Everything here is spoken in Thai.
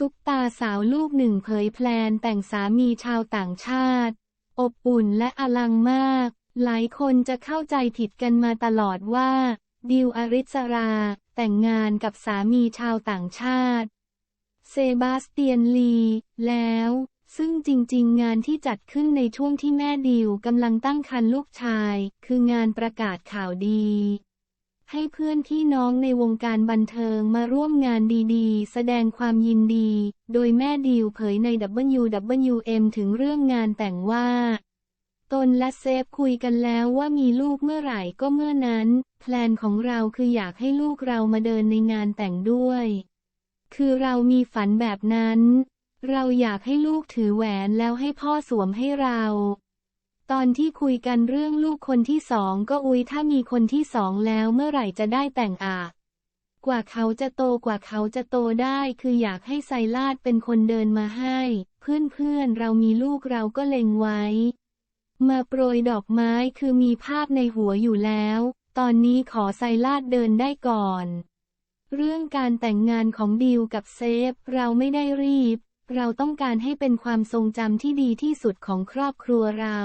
ซุปตาสาวลูกหนึ่งเผยแพลนแต่งสามีชาวต่างชาติ อบอุ่นและอลังมาก หลายคนจะเข้าใจผิดกันมาตลอดว่า ดิวอริสรา แต่งงานกับสามีชาวต่างชาติ เซบาสเตียนลี แล้ว ซึ่งจริงๆ งานที่จัดขึ้นในช่วงที่แม่ดิวกำลังตั้งครรภ์ลูกชาย คืองานประกาศข่าวดี ให้เพื่อนพี่น้องในวงการบันเทิงมาร่วมงานดีๆ แสดงความยินดี โดยแม่ดิวเผยใน WWM ถึงเรื่องงานแต่งว่า ตนและเซฟคุยกันแล้วว่ามีลูกเมื่อไหร่ก็เมื่อนั้น แพลนของเราคืออยากให้ลูกเรามาเดินในงานแต่งด้วย คือเรามีฝันแบบนั้น เราอยากให้ลูกถือแหวนแล้วให้พ่อสวมให้เรา ตอนที่คุยกันเรื่องลูกคนที่สองก็อุ้ยถ้ามีคนที่สองแล้วเมื่อไหร่จะได้แต่งอะกว่าเขาจะโตกว่าเขาจะโตได้คืออยากให้ไซลาดเป็นคนเดินมาให้ เพื่อนๆเรามีลูกเราก็เล็งไว้ มาโปรยดอกไม้คือมีภาพในหัวอยู่แล้ว ตอนนี้ขอไซลาดเดินได้ก่อน เรื่องการแต่งงานของดิวกับเซฟ เราไม่ได้รีบ เราต้องการให้เป็นความทรงจำที่ดีที่สุดของครอบครัวเรา